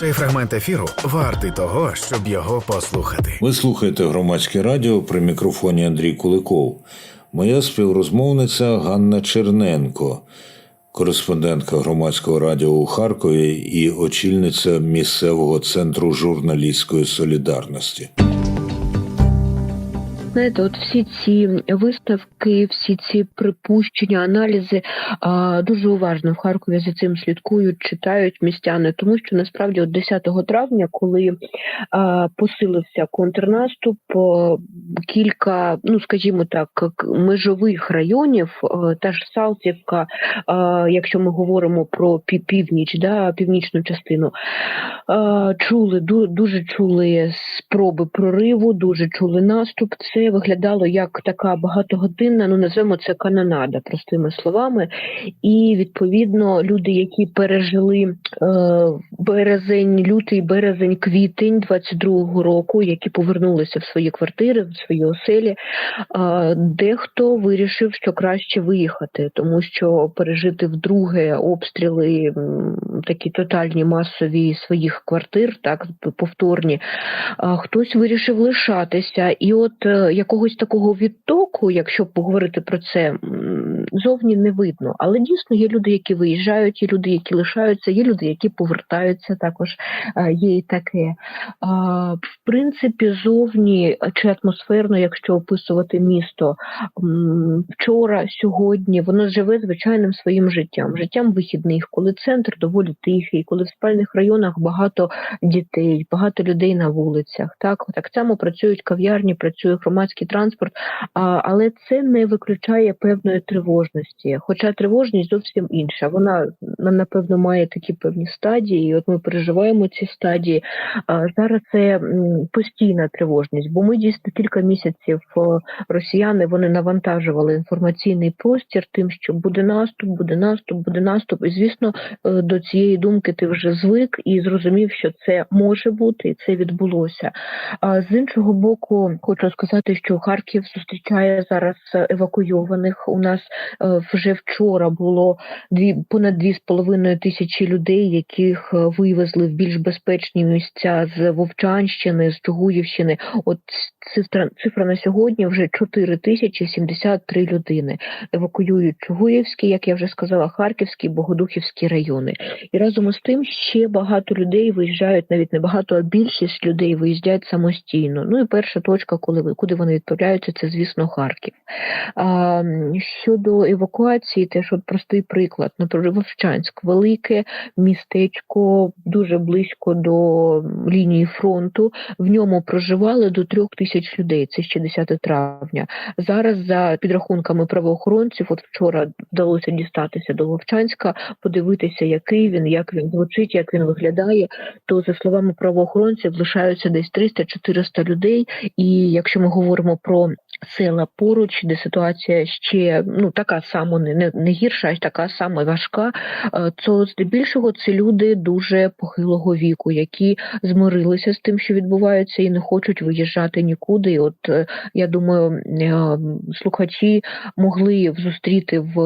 Цей фрагмент ефіру вартий того, щоб його послухати. Ви слухаєте громадське радіо при мікрофоні Андрій Куликов. Моя співрозмовниця Ганна Черненко, кореспондентка громадського радіо у Харкові і очільниця місцевого центру журналістської солідарності. Знаєте, от всі ці виставки, всі ці припущення, аналізи а, дуже уважно в Харкові за цим слідкують, читають містяни, тому що насправді от 10 травня, коли а, посилився контрнаступ, кілька, ну скажімо так, межових районів, та ж Салтівка, а, якщо ми говоримо про північ, да, північну частину, а, чули ду- дуже чули спроби прориву, дуже чули наступ. Це виглядало як така багатогодинна, ну назвемо це канонада, простими словами. І відповідно люди, які пережили е, березень, лютий, березень, квітень 22-го року, які повернулися в свої квартири, в свої оселі, дехто вирішив, що краще виїхати, тому що пережити вдруге обстріли такі тотальні масові своїх квартир, так повторні. Хтось вирішив лишатися, і от е, якогось такого відтоку, якщо поговорити про це, зовні не видно. Але дійсно є люди, які виїжджають, є люди, які лишаються, є люди, які повертаються. Також е, є і таке. В принципі, зовні чи атмосферно, якщо описувати місто вчора, сьогодні, воно живе звичайним своїм життям, життям вихідних, коли центр доволі тихий, коли в спальних районах багато дітей, багато людей на вулицях. Так, так само працюють кав'ярні, працює громадський транспорт, але це не виключає певної тривожності. Хоча тривожність зовсім інша. Вона напевно має такі певні стадії. І от ми переживаємо ці стадії. Зараз це постійна тривожність, бо ми дійсно кілька місяців росіяни вони навантажували інформаційний простір тим, що буде наступ, буде наступ, буде наступ. І звісно, е, до цієї думки ти вже звик і зрозумів, що це може бути, і це відбулося. А з іншого боку, хочу сказати, що Харків зустрічає зараз евакуйованих. У нас вже вчора було дві понад дві з половиною тисячі людей, яких е, вивезли в більш безпечні місця з Вовчанщини, з Чугуївщини. От цифра, цифра на сьогодні вже 4 тисячі 73 людини. Евакуюють Чугуївський, як я вже сказала, Харківський, Богодухівський райони. І разом із тим ще багато людей виїжджають, навіть не багато, а більшість людей виїжджають самостійно. Ну і перша точка, коли куди вони відправляються, це звісно Харків. А, м, щодо евакуації, теж от простий приклад. Наприклад, Вовчанськ, велике містечко, дуже близько до лінії фронту. В ньому проживали до трьох тисяч людей. Це ще 10 травня. Зараз за підрахунками правоохоронців, от вчора вдалося дістатися до Вовчанська, подивитися, який він, як він звучить, як він виглядає. То за словами правоохоронців лишаються десь 300-400 людей. І якщо ми говоримо про села поруч, де ситуація ще ну така сама не, не, гірша, а така сама важка, е, то здебільшого це люди дуже похилого віку, які змирилися з тим, що відбувається, і не хочуть виїжджати нікуди. І от е, я думаю, е, слухачі могли зустріти в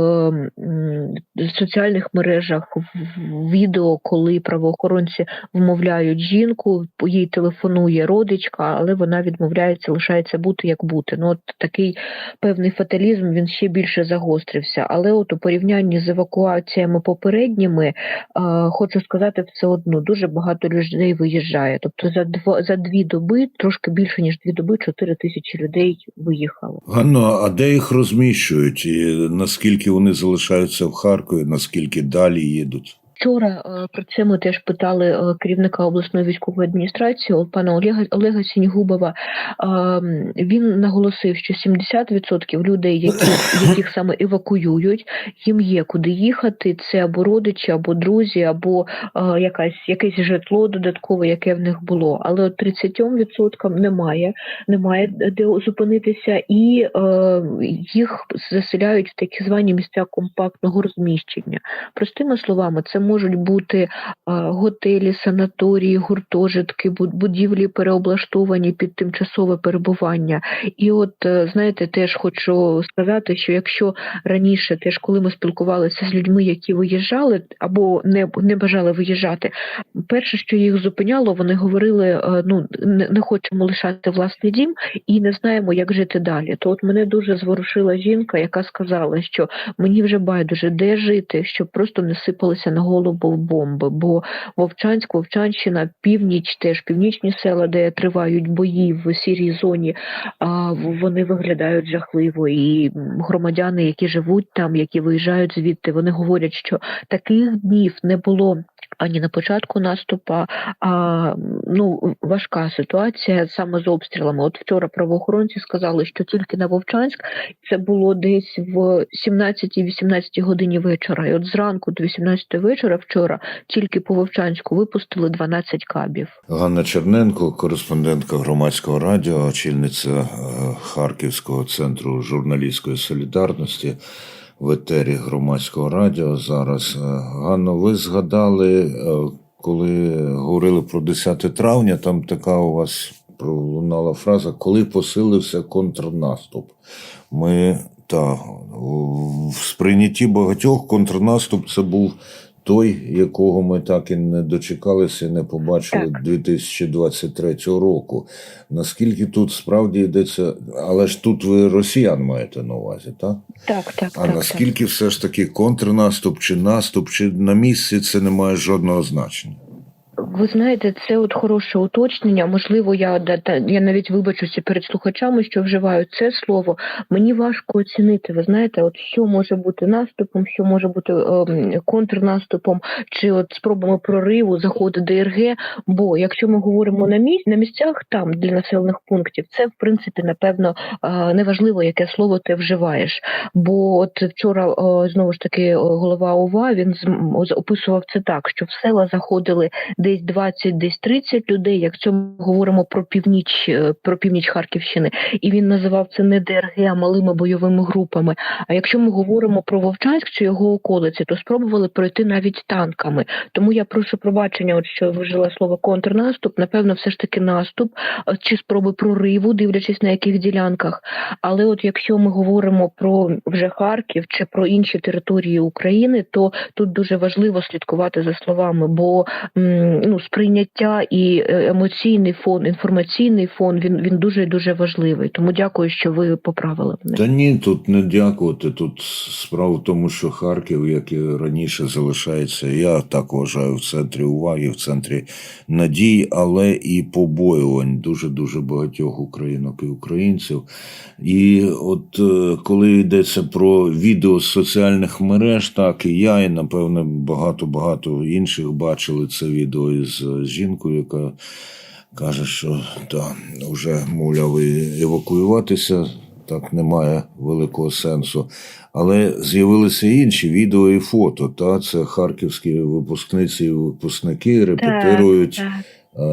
соціальних мережах в- відео, коли правоохоронці вмовляють жінку, їй телефонує родичка, але вона відмовляється, лишається бути як бути. Ну от такий певний фаталізм він ще більше загострився. Але от у порівнянні з евакуаціями попередніми, е, хочу сказати, все одно дуже багато людей виїжджає. Тобто за два за дві доби, трошки більше ніж дві доби, 4 тисячі людей виїхало. Ганно, а де їх розміщують? І наскільки вони залишаються в Харкові, наскільки далі їдуть? Вчора е, про це ми теж питали е, керівника обласної військової адміністрації пана Олега Олега Сінігубова. Е, Він наголосив, що 70% людей, які, яких саме евакуюють, їм є куди їхати. Це або родичі, або друзі, або якась якесь житло додаткове, яке в них було. Але от 30% немає, немає де зупинитися, і їх заселяють в такі звані місця компактного розміщення. Простими словами, це можуть бути готелі, санаторії, гуртожитки, будівлі переоблаштовані під тимчасове перебування. І от е, знаєте, теж хочу сказати, що якщо раніше, теж коли ми спілкувалися з людьми, які виїжджали або не, не бажали виїжджати, перше, що їх зупиняло, вони говорили: е, ну не хочемо лишати власний дім і не знаємо, як жити далі. То от мене дуже зворушила жінка, яка сказала, що мені вже байдуже де жити, щоб просто не сипалися на голову бомби. Бо Вовчанськ, Вовчанщина, північ, теж північні села, де тривають бої в сірій зоні, а вони виглядають жахливо. І громадяни, які живуть там, які виїжджають звідти, вони говорять, що таких днів не було. Ані на початку наступа, а ну важка ситуація саме з обстрілами. От вчора правоохоронці сказали, що тільки на Вовчанськ це було десь в 17-18 годині вечора. І от зранку до 18 вечора вчора тільки по Вовчанську випустили 12 кабів. Ганна Черненко, кореспондентка громадського радіо, очільниця е, Харківського центру журналістської солідарності в етері громадського радіо. Зараз Е, Ганно, ви згадали, е, коли говорили про 10 травня, там така у вас пролунала фраза, коли посилився контрнаступ. Ми та в сприйнятті багатьох контрнаступ це був той, якого ми так і не дочекалися, і не побачили Так. 2023 року. Наскільки тут справді йдеться, але ж тут ви росіян маєте на увазі, так? Так, так, А наскільки все ж таки контрнаступ чи наступ, чи на місці це не має жодного значення? Ви знаєте, це от хороше уточнення. Можливо, я я навіть вибачуся перед слухачами, що вживаю це слово. Мені важко оцінити. Ви знаєте, от що може бути наступом, що може бути ем, контрнаступом, чи от спробами прориву, заходу ДРГ. Бо якщо ми говоримо на місць на місцях там для населених пунктів, це в принципі напевно е, неважливо, яке слово ти вживаєш. Бо от вчора е, знову ж таки голова ОВА він описував це так, що в села заходили десь 20, десь 30 людей. Якщо ми говоримо про північ, е, про північ Харківщини, і він називав це не ДРГ, а малими бойовими групами. А якщо ми говоримо про Вовчанськ чи його околиці, то спробували пройти навіть танками. Тому я прошу пробачення, от що вжила слово контрнаступ. Напевно, все ж таки наступ е, чи спроби прориву, дивлячись на яких ділянках. Але от якщо ми говоримо про вже Харків чи про інші території України, то тут дуже важливо слідкувати за словами, бо ну, сприйняття і е, емоційний фон, інформаційний фон він, він дуже дуже важливий. Тому дякую, що ви поправили мене. Та ні, тут не дякувати. Тут справа в тому, що Харків, як і раніше, залишається. Я так вважаю в центрі уваги, в центрі надій, але і побоювань дуже дуже багатьох українок і українців. І от е, коли йдеться про відео з соціальних мереж, так і я, і напевне багато багато інших бачили це відео із е, жінкою, яка каже, що та вже мовляв евакуюватися. Так немає великого сенсу. Але з'явилися інші відео і фото. Та це харківські випускниці і випускники репетирують Так, е,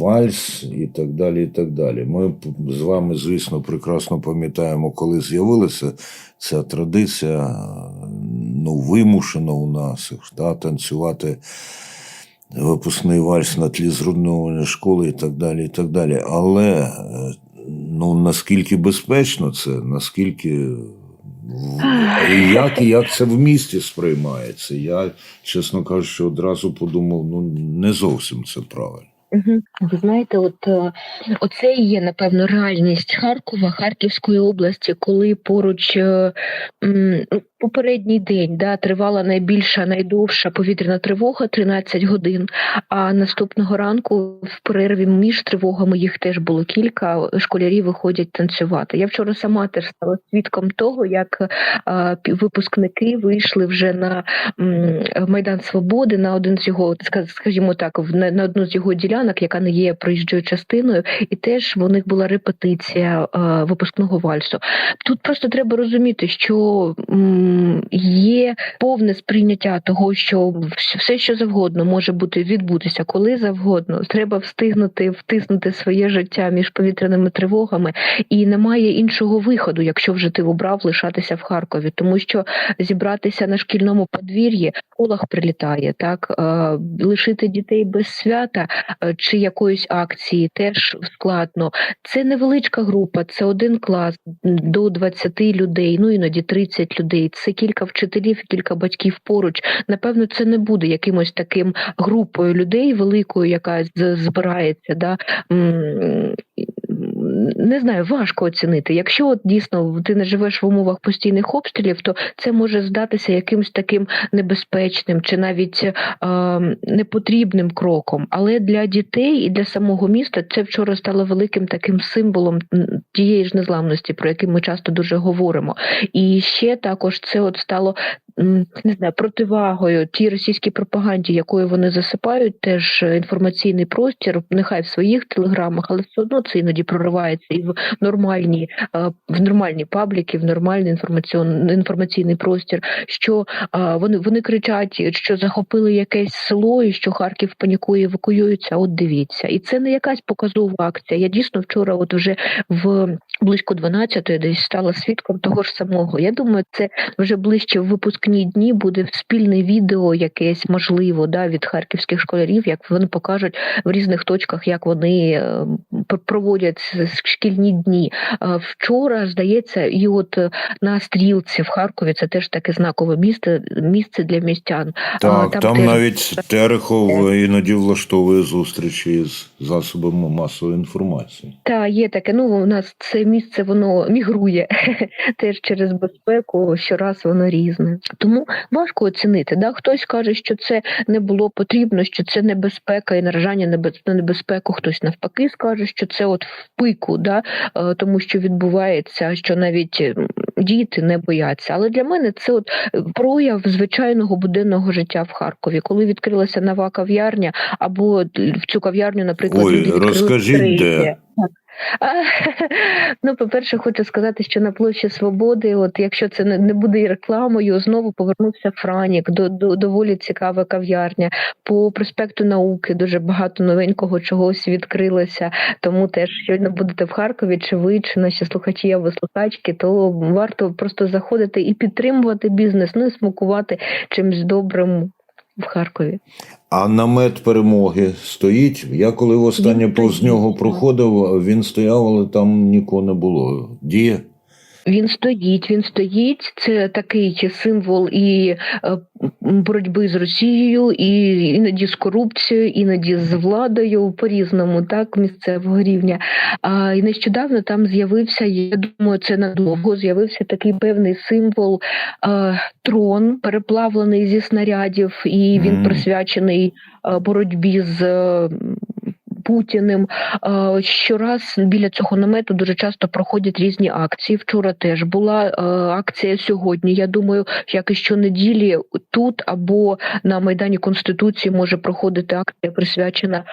вальс і так далі. і так далі. Ми з вами, звісно, прекрасно пам'ятаємо, коли з'явилася ця традиція, е, ну, вимушена у нас та, танцювати випускний вальс на тлі зруйнованої школи і так далі. і так далі. Але е, ну, наскільки безпечно це, наскільки. як, і як це в місті сприймається? Я, чесно кажучи, одразу подумав, ну не зовсім це правильно. Ви знаєте, от е, оце і є напевно реальність Харкова, Харківської області, коли поруч е, ну, попередній день да, тривала найбільша, найдовша повітряна тривога 13 годин. А наступного ранку в перерві між тривогами їх теж було кілька. Школярі виходять танцювати. Я вчора сама теж стала свідком того, як е, випускники вийшли вже на Майдан Свободи на один з його, скажімо так, на, на одну з його ділянок, яка не є проїжджою частиною, і теж в них була репетиція е, випускного вальсу. Тут просто треба розуміти, що є повне сприйняття того, що все, що завгодно може бути відбутися, коли завгодно. Треба встигнути втиснути своє життя між повітряними тривогами, і немає іншого виходу, якщо вже ти обрав лишатися в Харкові, тому що зібратися на шкільному подвір'ї, Олах прилітає, так е, лишити дітей без свята чи якоїсь акції теж складно. Це невеличка група, це один клас до 20 людей, ну іноді 30 людей. Це кілька вчителів, кілька батьків поруч. Напевно, це не буде якимось таким групою людей великою, яка збирається. Да? Не знаю, важко оцінити. Якщо от дійсно ти не живеш в умовах постійних обстрілів, то це може здатися якимось таким небезпечним чи навіть е, непотрібним кроком. Але для дітей і для самого міста це вчора стало великим таким символом тієї ж незламності, про який ми часто дуже говоримо. І ще також це от стало не знаю противагою тій російській пропаганді, якою вони засипають, теж інформаційний простір, нехай в своїх телеграмах, але все одно це іноді проривається і в нормальні е, в нормальні пабліки, в нормальний інформаційний інформаційний простір. Що е, вони вони кричать, що захопили якесь село, і що Харків панікує, евакуюється. От дивіться, і це не якась показова акція. Я дійсно вчора, от вже в близько 12-ї десь стала свідком того ж самого. Я думаю, це вже ближче в випускні дні буде спільне відео, якесь можливо, да, від харківських школярів, як вони покажуть в різних точках, як вони е, проводять шкільні дні. Е, Вчора, здається, і от е, на стрілці в Харкові це теж таке знакове місце, місце для містян. Так, там там, теж- навіть Терехов іноді влаштовує зустрічі з засобами масової інформації. Та є таке. Ну у нас це місце воно мігрує теж через безпеку. Щораз воно різне. Тому важко оцінити. Да? Хтось каже, що це не було потрібно, що це небезпека і наражання на небезпеку. Хтось навпаки скаже, що це от в пику, да? е, тому що відбувається, що навіть діти не бояться. Але для мене це от е, прояв звичайного буденного життя в Харкові, коли відкрилася нова кав'ярня, або в цю кав'ярню, наприклад, Ой, розкажіть, де? А, Ну, по-перше, хочу сказати, що на площі Свободи, от якщо це не, буде і рекламою, знову повернувся Франік, до, до доволі цікава кав'ярня. По проспекту науки дуже багато новенького чогось відкрилося. Тому теж щойно будете в Харкові, чи ви, чи наші слухачі або слухачки, то варто просто заходити і підтримувати бізнес, ну і смакувати чимось добрим в Харкові. А намет перемоги стоїть. Я коли востаннє повз нього проходив, він стояв, але там нікого не було. Діє? Він стоїть, він стоїть. Це такий символ і е, боротьби з Росією, і іноді з корупцією, іноді з владою по різному, так місцевого рівня. А і нещодавно там з'явився. Я думаю, це надовго. З'явився такий певний символ е, трон, переплавлений зі снарядів, і він Мгм. присвячений е, боротьбі з. Путіним Е, щораз біля цього намету дуже часто проходять різні акції. Вчора теж була е, акція сьогодні. Я думаю, як і щонеділі тут або на майдані Конституції може проходити акція, присвячена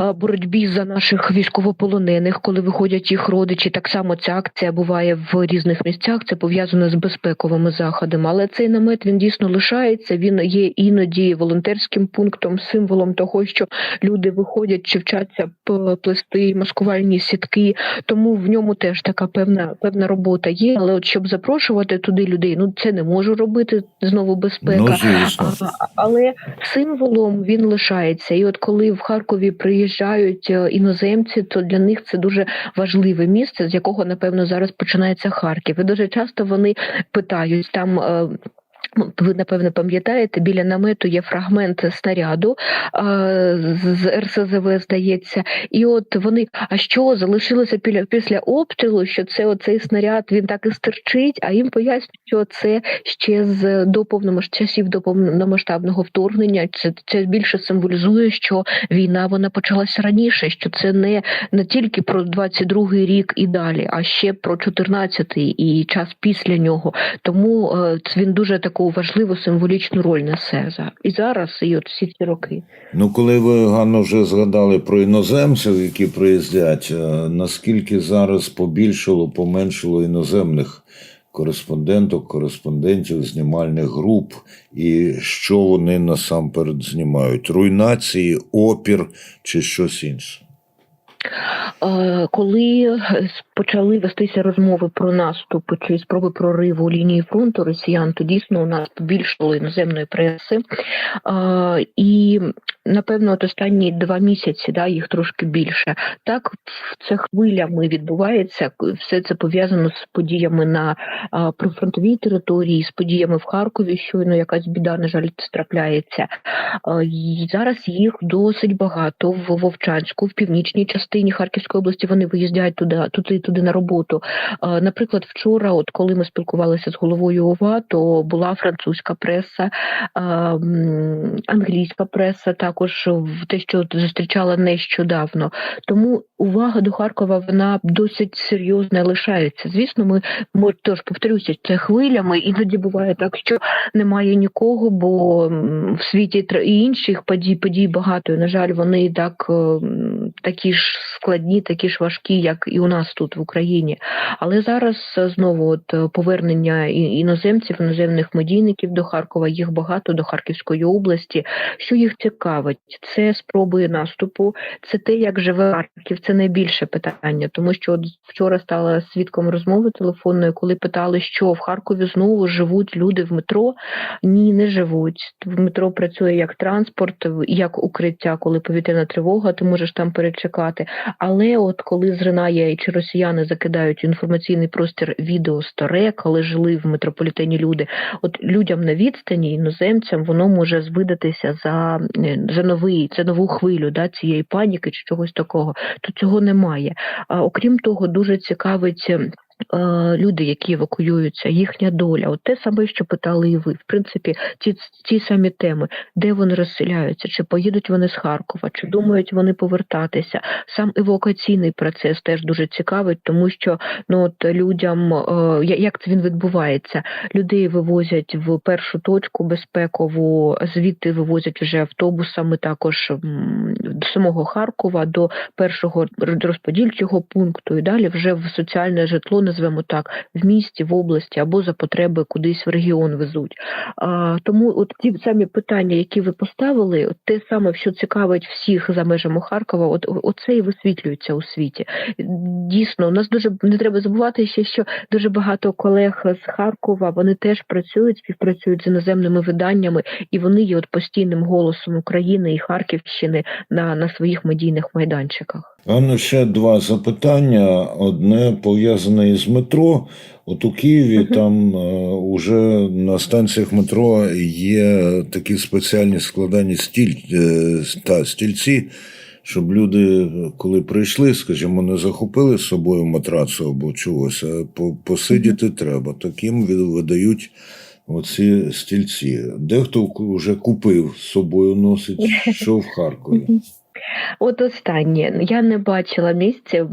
е, боротьбі за наших військовополонених, коли виходять їх родичі. Так само ця акція буває в різних місцях. Це пов'язано з безпековими заходами. Але цей намет він дійсно лишається. Він є іноді волонтерським пунктом, символом того, що люди виходять чи вчаться плести маскувальні сітки. Тому в ньому теж така певна певна робота є. Але от щоб запрошувати туди людей, ну це не можу робити знову безпека. Ну, звісно. А, але символом він лишається. І от коли в Харкові приїжджають е, іноземці, то для них це дуже важливе місце, з якого напевно зараз починається Харків. І дуже часто вони питають там. Ну, Ви напевно пам'ятаєте, біля намету є фрагмент снаряду з РСЗВ, здається, і от вони, а що залишилося після, обстрілу, що це оцей снаряд він так і стерчить, а їм пояснюють, що це ще з до часів до повномасштабного вторгнення. Це, це більше символізує, що війна вона почалася раніше, що це не, не тільки про 22-й рік і далі, а ще про 14-й і час після нього. Тому е, він дуже таку важливу символічну роль несе за і зараз, і от всі ці роки. Ну, коли ви Ганно вже згадали про іноземців, які приїздять, е, наскільки зараз побільшало, поменшало іноземних кореспонденток, кореспондентів знімальних груп, і що вони насамперед знімають: руйнації, опір чи щось інше. Е, Коли почали вестися розмови про наступ чи спроби прориву лінії фронту росіян, то дійсно у нас побільшало іноземної преси. Е, І напевно, от останні два місяці да, їх трошки більше. Так, це хвилями відбувається. Все це пов'язано з подіями на а, прифронтовій території, з подіями в Харкові. Щойно якась біда, на жаль, трапляється. А, і зараз їх досить багато в Вовчанську, в північній частині Харківської області. Вони виїздять туди, туди, туди на роботу. Наприклад, вчора, от коли ми спілкувалися з головою ОВА, то була французька преса, англійська преса, також те, що зустрічала нещодавно. Тому увага до Харкова вона досить серйозна лишається. Звісно, ми теж повторюся, це хвилями. Іноді буває так, що немає нікого, бо в світі і інших подій подій багато. І, на жаль, вони так такі ж складні, такі ж важкі, як і у нас тут в Україні. Але зараз е, знову от е, повернення іноземців, іноземних медійників до Харкова, їх багато до Харківської області. Що їх цікавить, це спроби наступу, це те, як живе Харків. Це найбільше питання, тому що от вчора стала свідком розмови телефонної, коли питали, що в Харкові знову живуть люди в метро. Ні, не живуть. В метро працює як транспорт, як укриття, коли повітряна тривога, ти можеш там перечекати. Але от коли зринає чи росіяни закидають інформаційний простір відео старе, коли жили в метрополітені люди, от людям на відстані, іноземцям, воно може звидатися за, за новий, це нову хвилю да, цієї паніки чи чогось такого. То цього немає. А окрім того, дуже цікавить. Е, Люди, які евакуюються, їхня доля, от те саме, що питали і ви. В принципі, ті, ті самі теми, де вони розселяються, чи поїдуть вони з Харкова, чи думають вони повертатися. Сам евакуаційний процес теж дуже цікавить, тому що ну от людям е, як це він відбувається? Людей вивозять в першу точку безпекову, звідти вивозять вже автобусами також до самого Харкова, до першого розподільчого пункту, і далі вже в соціальне житло, назвемо так, в місті, в області або за потреби кудись в регіон везуть. А, тому от ті самі питання, які ви поставили, те саме, що цікавить всіх за межами Харкова, от оце і висвітлюється у світі. Дійсно, у нас дуже не треба забувати ще, що дуже багато колег з Харкова вони теж працюють, співпрацюють з іноземними виданнями, і вони є от постійним голосом України і Харківщини на, на своїх медійних майданчиках. Анно, ще два запитання. Одне пов'язане із метро. От у Києві там е, уже на станціях метро є такі спеціальні складені стіль, е, та, стільці, щоб люди, коли прийшли, скажімо, не захопили з собою матрацу або чогось, а по- посидіти треба. Таким видають оці стільці. Дехто вже купив з собою носить, що в Харкові. От останнє я не бачила місця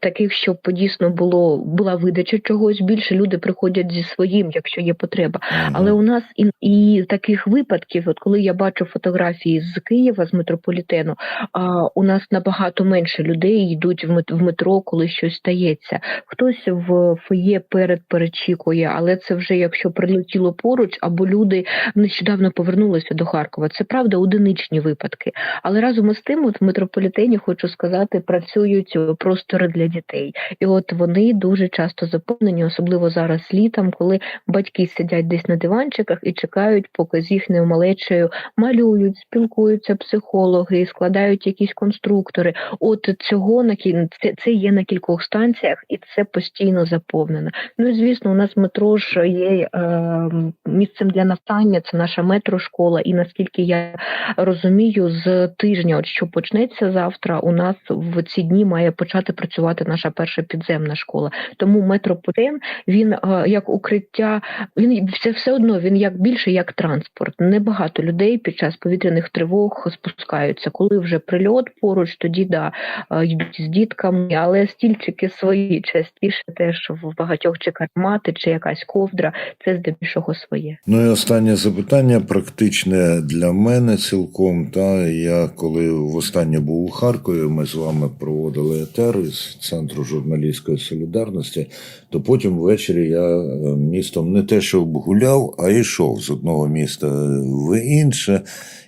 таких, щоб дійсно було була видача чогось більше. Люди приходять зі своїм, якщо є потреба. Але у нас і, і таких випадків, от коли я бачу фотографії з Києва, з метрополітену, а у нас набагато менше людей йдуть в метро, коли щось стається. Хтось в фоє перед перечікує, але це вже якщо прилетіло поруч, або люди нещодавно повернулися до Харкова. Це правда одиничні випадки. Але разом із тим, от в метрополітені хочу сказати, працюють простори для дітей, і от вони дуже часто заповнені, особливо зараз літом, коли батьки сидять десь на диванчиках і чекають, поки з їхньою малечею малюють, спілкуються психологи, складають якісь конструктори. От цього на це, це є на кількох станціях, і це постійно заповнено. Ну і звісно, у нас метро ж є е, місцем для навчання. Це наша метрошкола. І наскільки я розумію, з тижня, от що почнеться завтра, у нас в ці дні має почати працювати наша перша підземна школа. Тому метрополітен він е, як укриття, він все, все одно він як більше як транспорт. Небагато людей під час повітряних тривог спускаються. Коли вже прильот поруч, тоді да е, йдуть з дітками, але стільчики свої частіше теж в багатьох чи кармати, чи якась ковдра, це здебільшого своє. Ну і останнє запитання, практичне для мене цілком. Та я коли в востаннє був у Харкові, ми з вами проводили етер із Центру журналістської солідарності, то потім ввечері я е, містом не те, що гуляв, а йшов з одного міста в інше.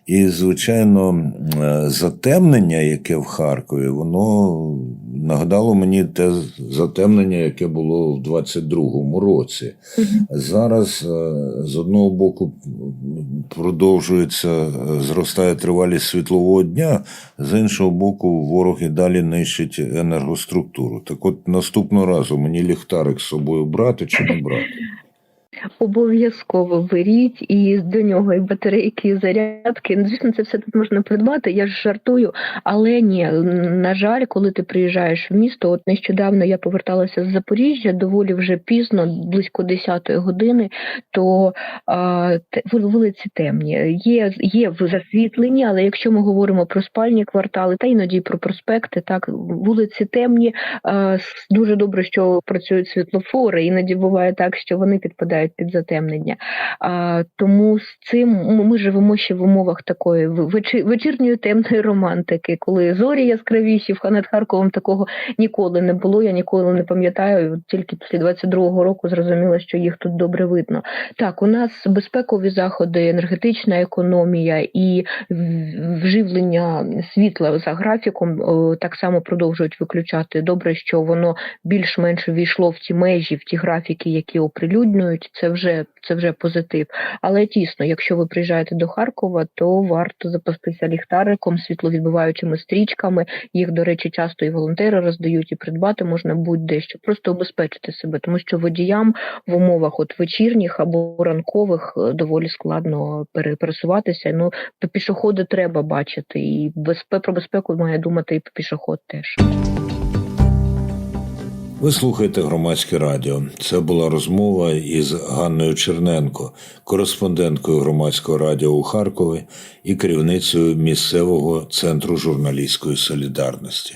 І, звичайно, е, затемнення, яке в Харкові, воно нагадало мені те затемнення, яке було в 22-му році. Зараз е, з одного боку продовжується, зростає тривалість світлового дня, з іншого боку, ворог і далі нищить енергоструктуру. Так от наступного разу мені ліхтарик з собою брати чи не брати? Обов'язково беріть і до нього і батарейки, і зарядки. Ну, Звісно, це все тут можна придбати. Я ж жартую, але ні, на жаль, коли ти приїжджаєш в місто, от нещодавно я поверталася з Запоріжжя, доволі вже пізно, близько 10-ї години, то а, вулиці темні. Є, є засвітлені, але якщо ми говоримо про спальні квартали, та іноді про проспекти, так вулиці темні. А, дуже добре, що працюють світлофори. Іноді буває так, що вони підпадають під затемнення. А, тому з цим ми живемо ще в умовах такої вечірньої темної романтики, коли зорі яскравіші в над Харковом такого ніколи не було. Я ніколи не пам'ятаю. Тільки після 22-го року зрозуміла, що їх тут добре видно. Так, у нас безпекові заходи, енергетична економія і вживлення світла за графіком так само продовжують виключати. Добре, що воно більш-менш війшло в ті межі, в ті графіки, які оприлюднюють. Це вже це вже позитив. Але тісно, якщо ви приїжджаєте до Харкова, то варто запастися ліхтариком, світловідбиваючими стрічками. Їх, до речі, часто і волонтери роздають, і придбати можна будь-де, щоб просто обезпечити себе, тому що водіям в умовах от вечірніх або ранкових е, доволі складно пере- пересуватися. Ну, пішоходи треба бачити, і безпе про безпеку має думати і пішоход теж. Ви слухаєте громадське радіо. Це була розмова із Ганною Черненко, кореспонденткою громадського радіо у Харкові і керівницею місцевого центру журналістської солідарності.